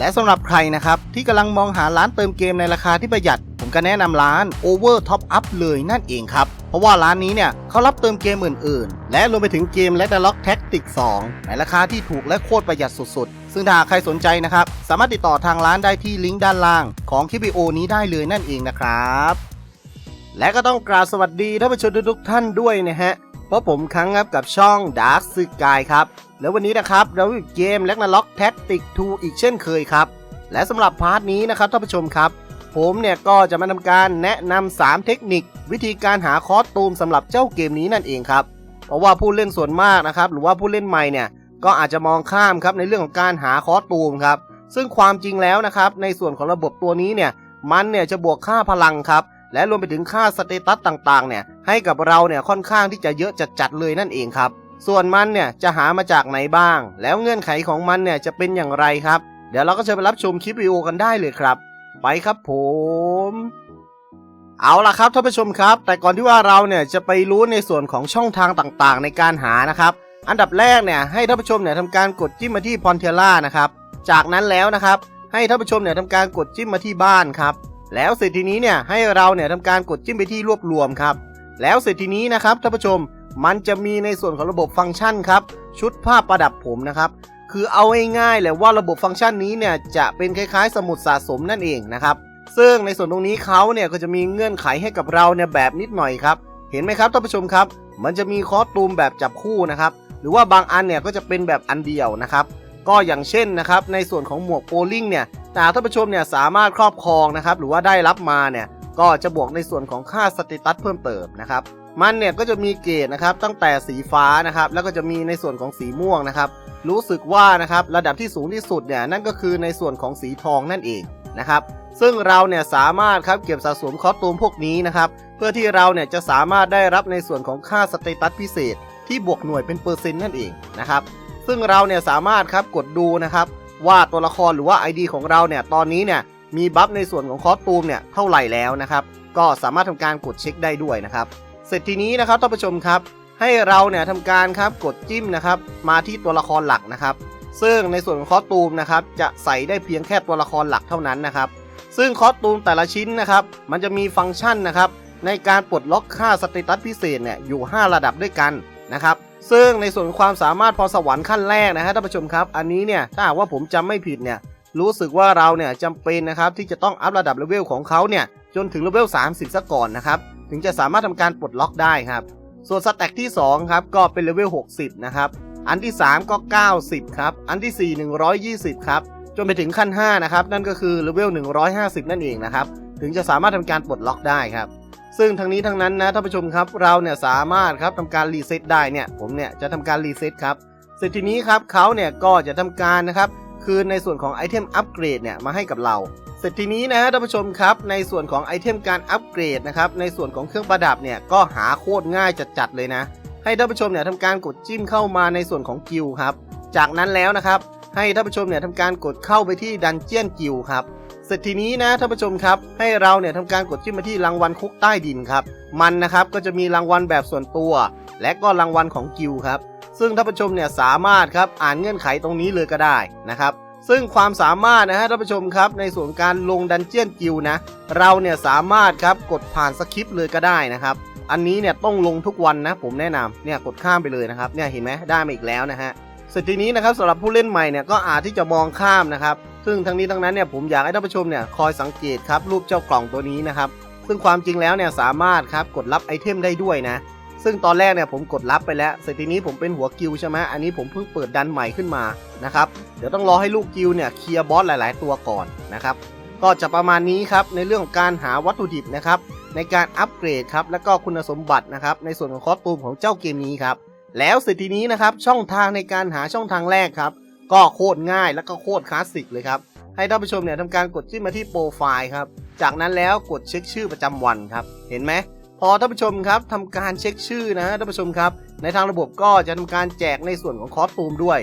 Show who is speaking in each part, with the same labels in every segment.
Speaker 1: และสำหรับใครนะครับ ที่กำลังมองหาร้านเติมเกมในราคาที่ประหยัด ผมก็แนะนำร้าน Over Top Up เลยนั่นเองครับ เพราะว่าร้านนี้เนี่ยเขารับเติมเกมอื่นๆ และรวมไปถึงเกม l e t t e r Lock Tactics 2ในราคาที่ถูกและโคตรประหยัดสุดๆ ซึ่งถ้าหากใครสนใจนะครับ สามารถติดต่อทางร้านได้ที่ลิงก์ด้านล่างของคลิปวิดีโอนี้ได้เลยนั่นเองนะครับและก็ต้องกราบสวัสดีท่านผู้ชมทุกท่านด้วยนะฮะเพราะผมครั้งครับกับช่อง Dark s k y ครับ แล้ววันนี้นะครับเราอยู่เกม l e g n a l o c k Tactic 2อีกเช่นเคยครับ และสำหรับพาร์ทนี้นะครับท่านผู้ชมครับ ผมเนี่ยก็จะมาทำการแนะนำ3เทคนิค วิธีการหาคอสตูมสำหรับเจ้าเกมนี้นั่นเองครับ เพราะว่าผู้เล่นส่วนมากนะครับหรือว่าผู้เล่นใหม่เนี่ยก็อาจจะมองข้ามครับในเรื่องของการหาคอสตูมครับซึ่งความจริงแล้วนะครับในส่วนของระบบตัวนี้เนี่ยมันเนี่ยจะบวกค่าพลังครับและรวมไปถึงค่าสเตตัสต่างๆเนี่ยให้กับเราเนี่ยค่อนข้างที่จะเยอะจัดๆเลยนั่นเองครับ ส่วนมันเนี่ยจะหามาจากไหนบ้าง แล้วเงื่อนไขของมันเนี่ยจะเป็นอย่างไรครับ เดี๋ยวเราก็จะไปรับชมคลิปวิดีโอกันได้เลยครับ ไปครับผม เอาล่ะครับท่านผู้ชมครับ แต่ก่อนที่ว่าเราเนี่ยจะไปรู้ในส่วนของช่องทางต่างๆ ในการหานะครับ อันดับแรกเนี่ยให้ท่านผู้ชมเนี่ยทำการกดจิ้มมาที่พอนเทล่านะครับ จากนั้นแล้วนะครับ ให้ท่านผู้ชมเนี่ยทำการกดจิ้มมาที่บ้านครับ แล้วเสร็จทีนี้เนี่ยให้เราเนี่ยทำการกดจิ้มไปที่รวบรวมครับ แล้วเสร็จทีนี้นะครับท่านผู้ชม มันจะมีในส่วนของระบบฟังก์ชันครับ ชุดภาพประดับผมนะครับ คือเอาง่ายๆเลยว่าระบบฟังก์ชันนี้เนี่ยจะเป็นคล้ายๆ สมุดสะสมนั่นเองนะครับ ซึ่งในส่วนตรงนี้เขาเนี่ยก็จะมีเงื่อนไขให้กับเราเนี่ยแบบนิดหน่อยครับ เห็นไหมครับท่านผู้ชมครับ มันจะมีคอสตูมแบบจับคู่นะครับ หรือว่าบางอันเนี่ยก็จะเป็นแบบอันเดียวนะครับ ก็อย่างเช่นนะครับในส่วนของหมวกโปลิงเนี่ยแต่ท่านผู้ชมเนี่ยสามารถครอบครองนะครับหรือว่าได้รับมาเนี่ยก็จะบวกในส่วนของค่าสเตตัสเพิ่มเติมนะครับ มันเนี่ยก็จะมีเกรดนะครับตั้งแต่สีฟ้านะครับแล้วก็จะมีในส่วนของสีม่วงนะครับ รู้สึกว่านะครับระดับที่สูงที่สุดเนี่ยนั่นก็คือในส่วนของสีทองนั่นเองนะครับซึ่งเราเนี่ยสามารถครับเก็บสะสมคอสตูมพวกนี้นะครับเพื่อที่เราเนี่ยจะสามารถได้รับในส่วนของค่าสเตตัสพิเศษ ที่บวกหน่วยเป็นเปอร์เซ็นต์นั่นเองนะครับซึ่งเราเนี่ยสามารถครับกดดูนะครับว่าตัวละครหรือว่า ID ของเราเนี่ยตอนนี้เนี่ยมีบัฟในส่วนของคอสตูมเนี่ยเท่าไหร่แล้วนะครับก็สามารถทำการกดเช็คได้ด้วยนะครับ เสร็จทีนี้นะครับท่านผู้ชมครับ ให้เราเนี่ยทำการครับกดจิ้มนะครับ มาที่ตัวละครหลักนะครับ ซึ่งในส่วนของคอสตูมนะครับจะใส่ได้เพียงแค่ตัวละครหลักเท่านั้นนะครับ ซึ่งคอสตูมแต่ละชิ้นนะครับ มันจะมีฟังก์ชันนะครับ ในการปลดล็อกค่าสเตตัสพิเศษเนี่ยอยู่ 5 ระดับด้วยกันนะครับซึ่งในส่วนความสามารถพอสวรรค์ขั้นแรกนะฮะท่านผู้ชมครับ อันนี้เนี่ยถ้าหากว่าผมจำไม่ผิดเนี่ยรู้สึกว่าเราเนี่ยจำเป็นนะครับที่จะต้องอัพระดับเลเวลของเขาเนี่ยจนถึงเลเวล30ซะก่อนนะครับ ถึงจะสามารถทำการปลดล็อกได้ครับ ส่วนสแต็กที่2ครับก็เป็นเลเวล60 นะครับ อันที่ 3 ก็ 90 ครับ อันที่ 4 120 ครับ จนไปถึงขั้น 5 นะครับ นั่นก็คือเลเวล150 นั่นเองนะครับ ถึงจะสามารถทำการปลดล็อกได้ครับ ซึ่งทั้งนี้ทั้งนั้นนะท่านผู้ชมครับ เราเนี่ยสามารถครับทำการรีเซ็ตได้เนี่ย ผมเนี่ยจะทำการรีเซ็ตครับ เสร็จทีนี้ครับเขาเนี่ยก็จะทำการนะครับ คืนในส่วนของไอเทมอัปเกรดเนี่ยมาให้กับเรา เสร็จทีนี้นะท่านผู้ชมครับ ในส่วนของไอเทมการอัปเกรดนะครับในส่วนของเครื่องประดับเนี่ยก็หาโคตรง่ายจัดๆเลยนะ ให้ท่านผู้ชมเนี่ยทำการกดจิ้มเข้ามาในส่วนของกิลครับจากนั้นแล้วนะครับให้ท่านผู้ชมเนี่ยทำการกดเข้าไปที่ดันเจียนกิลครับเสร็จทีนี้นะท่านผู้ชมครับ ให้เราเนี่ยทำการกดจิ้มมาที่รางวัลคุกใต้ดินครับ มันนะครับก็จะมีรางวัลแบบส่วนตัว และก็รางวัลของกิลครับ ซึ่งท่านผู้ชมเนี่ยสามารถครับอ่านเงื่อนไขตรงนี้เลยก็ได้นะครับซึ่งความสามารถนะฮะท่านผู้ชมครับในส่วนการลงดันเจียนกิลนะเราเนี่ยสามารถครับกดผ่านสคริปต์เลยก็ได้นะครับอันนี้เนี่ยต้องลงทุกวันนะผมแนะนำเนี่ยกดข้ามไปเลยนะครับเนี่ยเห็นไหมได้มาอีกแล้วนะฮะสร็จทีนี้นะครับสำหรับผู้เล่นใหม่เนี่ยก็อาจที่จะมองข้ามนะครับซึ่งทั้งนี้ทั้งนั้นเนี่ยผมอยากให้ท่านผู้ชมเนี่ยคอยสังเกตครับรูปเจ้ากล่องตัวนี้นะครับซึ่งความจริงแล้วเนี่ยสามารถครับกดรับไอเทมได้ด้วยนะ ซึ่งตอนแรกเนี่ยผมกดรับไปแล้วเสร็จทีนี้ผมเป็นหัวกิลใช่ไหมอันนี้ผมเพิ่งเปิดดันใหม่ขึ้นมานะครับ เดี๋ยวต้องรอให้ลูกกิลเนี่ยเคลียร์บอสหลาย ๆ ตัวก่อนนะครับ ก็จะประมาณนี้ครับในเรื่องของการหาวัตถุดิบนะครับในการอัปเกรดครับและก็คุณสมบัตินะครับในส่วนของคอสตูมของเจ้าเกมนี้ครับแล้วเสร็จทีนี้นะครับช่องทางในการหาช่องทางแรกครับก็โคตรง่ายและก็โคตรคลาสสิกเลยครับให้ท่านผู้ชมเนี่ยทำการกดจิ้มมาที่โปรไฟล์ครับจากนั้นแล้วกดเช็คชื่อประจำวันครับเห็นไหม พอท่านผู้ชมครับทำการเช็คชื่อนะท่านผู้ชมครับ ในทางระบบก็จะทำการแจกในส่วนของคอสตูมด้วย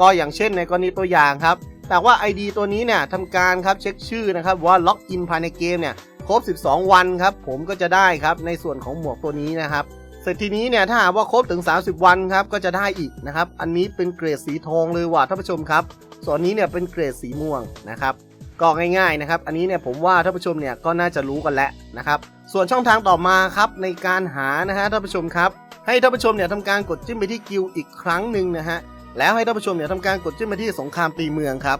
Speaker 1: ก็อย่างเช่นในกรณีตัวอย่างครับ แต่ว่า ID ตัวนี้เนี่ยทำการครับเช็คชื่อนะครับว่าล็อกอินภายในเกมเนี่ยครบ 12 วันครับผมก็จะได้ครับในส่วนของหมวกตัวนี้นะครับเสร็จทีนี้เนี่ยถ้าหากว่าครบถึง 30 วันครับก็จะได้อีกนะครับ อันนี้เป็นเกรดสีทองเลยว่ะท่านผู้ชมครับ ส่วนนี้เนี่ยเป็นเกรดสีม่วงนะครับ ก็ง่ายๆนะครับ อันนี้เนี่ยผมว่าท่านผู้ชมเนี่ยก็น่าจะรู้กันแล้วนะครับ ส่วนช่องทางต่อมาครับในการหานะฮะท่านผู้ชมครับ ให้ท่านผู้ชมเนี่ยทำการกดจิ้มไปที่กิลอีกครั้งหนึ่งนะฮะแล้วให้ท่านผู้ชมเนี่ยทำการกดจิ้มไปที่สงครามตีเมืองครับ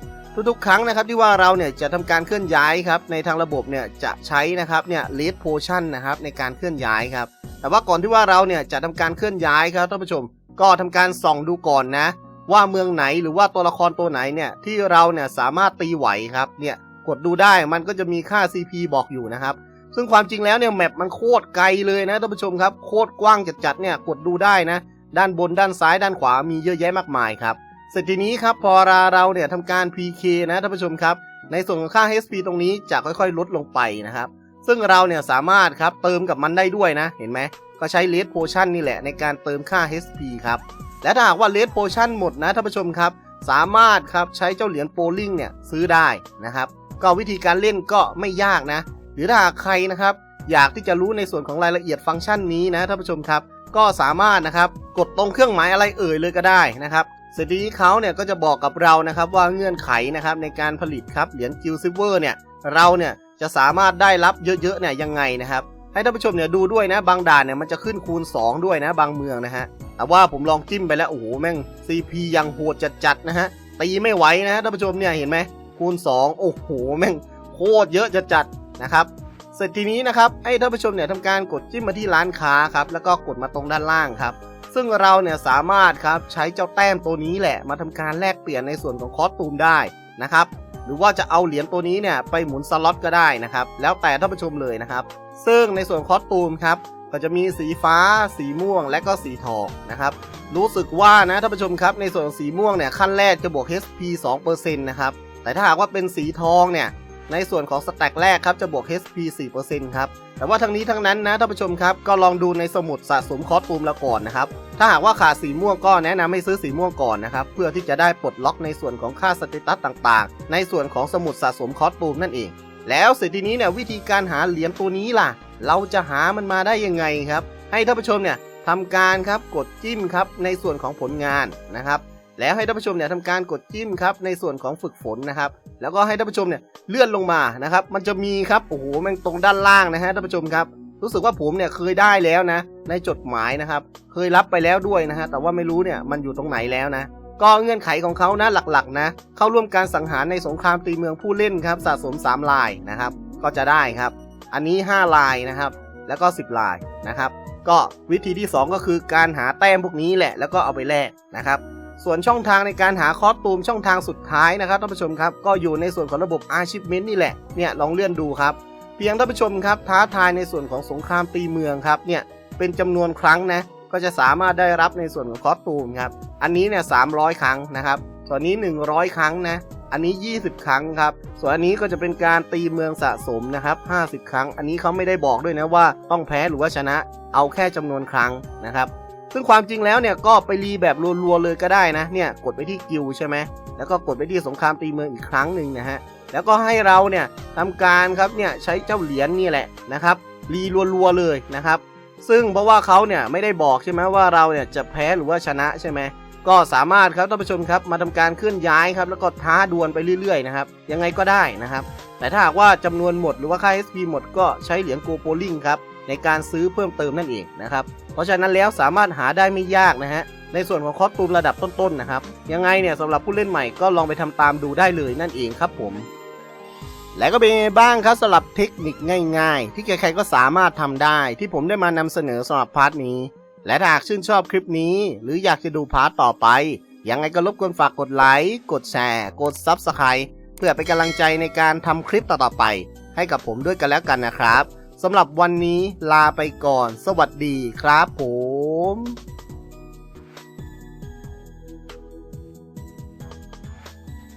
Speaker 1: ทุกๆ ครั้งนะครับที่ว่าเราเนี่ยจะทำการเคลื่อนย้ายครับในทางระบบเนี่ยจะใช้นะครับเนี่ยเลดโพชั่นนะครับในการเคลื่อนย้ายครับแต่ว่าก่อนที่ว่าเราเนี่ยจะทำการเคลื่อนย้ายครับท่านผู้ชม ก็ทำการส่องดูก่อนนะ ว่าเมืองไหนหรือว่าตัวละครตัวไหนเนี่ยที่เราเนี่ยสามารถตีไหวครับเนี่ยกดดูได้มันก็จะมีค่า CP บอกอยู่นะครับ ซึ่งความจริงแล้วเนี่ยแมปมันโคตรไกลเลยนะท่านผู้ชมครับโคตรกว้างจัดๆเนี่ยกดดูได้นะ ด้านบนด้านซ้ายด้านขวามีเยอะแยะมากมายครับเสร็จทีนี้ครับพอราเราเนี่ยทำการ PK นะท่านผู้ชมครับ ในส่วนของค่า HP ตรงนี้จะค่อยๆ ลดลงไปนะครับ ซึ่งเราเนี่ยสามารถครับเติมกับมันได้ด้วยนะ เห็นไหมก็ใช้ Red Potion นี่แหละในการเติมค่า HP ครับ และถ้าหากว่า Red Potion หมดนะท่านผู้ชมครับ สามารถครับใช้เจ้าเหรียญโปลิงเนี่ยซื้อได้นะครับ ก็วิธีการเล่นก็ไม่ยากนะ หรือถ้าหากใครนะครับอยากที่จะรู้ในส่วนของรายละเอียดฟังก์ชันนี้นะท่านผู้ชมครับ ก็สามารถนะครับกดตรงเครื่องหมายอะไรเอ่ยเลยก็ได้นะครับเสร็จทีนี้เขาเนี่ยก็จะบอกกับเรานะครับว่าเงื่อนไขนะครับในการผลิตครับเหรียญกิลซิเวอร์เนี่ยเราเนี่ยจะสามารถได้รับเยอะๆเนี่ยยังไงนะครับให้ท่านผู้ชมเนี่ยดูด้วยนะบางด่านเนี่ยมันจะขึ้นคูณ 2 ด้วยนะบางเมืองนะฮะ แต่ว่าผมลองจิ้มไปแล้วโอ้โหแม่ง CP ยังโหดจัดๆนะฮะตีไม่ไหวนะท่านผู้ชมเนี่ยเห็นไหมคูณ 2 โอ้โหแม่งโคตรเยอะจัดๆนะครับเสร็จทีนี้นะครับให้ท่านผู้ชมเนี่ยทำการกดจิ้มมาที่ร้านค้าครับแล้วก็กดมาตรงด้านล่างครับซึ่งเราเนี่ยสามารถครับใช้เจ้าแต้มตัวนี้แหละ มาทำการแลกเปลี่ยนในส่วนของคอสตูมได้นะครับหรือว่าจะเอาเหรียญตัวนี้เนี่ยไปหมุนสล็อตก็ได้นะครับแล้วแต่ท่านผู้ชมเลยนะครับซึ่งในส่วนคอสตูมครับ ก็จะมีสีฟ้า สีม่วงและก็สีทองนะครับรู้สึกว่านะท่านผู้ชมครับในส่วนของสีม่วงเนี่ยขั้นแรกจะบวก HP 2%นะครับแต่ถ้าหากว่าเป็นสีทองเนี่ยในส่วนของสแต็กแรกครับจะบวก HP 4%ครับแต่ว่าทั้งนี้ทั้งนั้นนะท่านผู้ชมครับก็ลองดูในสมุดสะสมคอสตูมเราก่อนนะครับถ้าหากว่าขาดสีม่วงก็แนะนำให้ซื้อสีม่วงก่อนนะครับเพื่อที่จะได้ปลดล็อกในส่วนของค่าสเตตัสต่างๆ ในส่วนของสมุดสะสมคอสตูมนั่นเอง แล้วเสร็จทีนี้เนี่ยวิธีการหาเหรียญตัวนี้ล่ะ เราจะหามันมาได้ยังไงครับ ให้ท่านผู้ชมเนี่ยทำการครับกดจิ้มครับในส่วนของผลงานนะครับ แล้วให้ท่านผู้ชมเนี่ยทำการกดจิ้มครับในส่วนของฝึกฝนนะครับ แล้วก็ให้ท่านผู้ชมเนี่ยเลื่อนลงมานะครับ มันจะมีครับโอ้โหแม่งตรงด้านล่างนะฮะท่านผู้ชมครับ รู้สึกว่าผมเนี่ยเคยได้แล้วนะ ในจดหมายนะครับ เคยรับไปแล้วด้วยนะฮะแต่ว่าไม่รู้เนี่ยมันอยู่ตรงไหนแล้วนะ ก็เงื่อนไขของเขานะหลักๆนะ เข้าร่วมการสังหารในสงครามตีเมืองผู้เล่นครับสะสม 3 ลายนะครับ ก็จะได้ครับ อันนี้ 5 ลายนะครับ แล้วก็ 10 ลายนะครับ ก็วิธีที่ 2 ก็คือการหาแต้มพวกนี้แหละ แล้วก็เอาไปแลกนะครับ ส่วนช่องทางในการหาคอสตูมช่องทางสุดท้ายนะครับท่านผู้ชมครับ ก็อยู่ในส่วนของระบบ Achievement นี่แหละเนี่ยลองเลื่อนดูครับเพียงท่านผู้ชมครับท้าทายในส่วนของสงครามตีเมืองครับเนี่ยเป็นจำนวนครั้งนะ ก็จะสามารถได้รับในส่วนของคอสตูมครับ อันนี้เนี่ย300ครั้งนะครับ ส่วนนี้ 100 ครั้งนะ อันนี้ 20 ครั้งครับ ส่วนอันนี้ก็จะเป็นการตีเมืองสะสมนะครับ 50 ครั้ง อันนี้เขาไม่ได้บอกด้วยนะว่าต้องแพ้หรือว่าชนะ เอาแค่จำนวนครั้งนะครับ ซึ่งความจริงแล้วเนี่ยก็ไปรีแบบรัวๆเลยก็ได้นะ เนี่ยกดไปที่กิลด์ใช่ไหม แล้วก็กดไปที่สงครามตีเมืองอีกครั้งหนึ่งนะฮะ แล้วก็ให้เราเนี่ยทำการครับเนี่ยใช้เจ้าเหรียญนี่แหละนะครับรีรัวๆเลยนะครับ ซึ่งเพราะว่าเขาเนี่ยไม่ได้บอกใช่ไหมว่าเราเนี่ยจะแพ้หรือว่าชนะใช่ไหมก็สามารถครับท่านผู้ชมครับมาทำการเคลื่อนย้ายครับแล้วก็ท้าดวลไปเรื่อยๆนะครับยังไงก็ได้นะครับแต่ถ้าหากว่าจำนวนหมดหรือว่าค่า SP หมดก็ใช้เหรียญโกโปลิงครับในการซื้อเพิ่มเติมนั่นเองนะครับเพราะฉะนั้นแล้วสามารถหาได้ไม่ยากนะฮะในส่วนของคอสตูมระดับต้นๆนะครับยังไงเนี่ยสำหรับผู้เล่นใหม่ก็ลองไปทำตามดูได้เลยนั่นเองครับผม และก็เป็นยังไงบ้างครับสำหรับเทคนิคง่าย ๆ ที่ใครๆก็สามารถทำได้ ที่ผมได้มานำเสนอสำหรับพาร์ทนี้ และถ้าหากชื่นชอบคลิปนี้ หรืออยากจะดูพาร์ทต่อไป ยังไงก็รบกวนฝากกดไลค์ กดแชร์ กด Subscribe เพื่อเป็นกำลังใจในการทำคลิปต่อๆไป ให้กับผมด้วยกันแล้วกันนะครับสำหรับวันนี้ลาไปก่อน สวัสดีครับผม